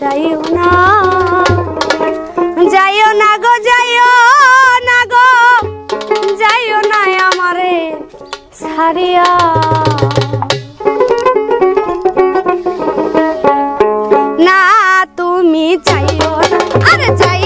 যাইও না। যাইও না গো, যাইও না গো। যাইও না আমারে ছাড়িয়া। না, তুমি চাইও না। আরে চাই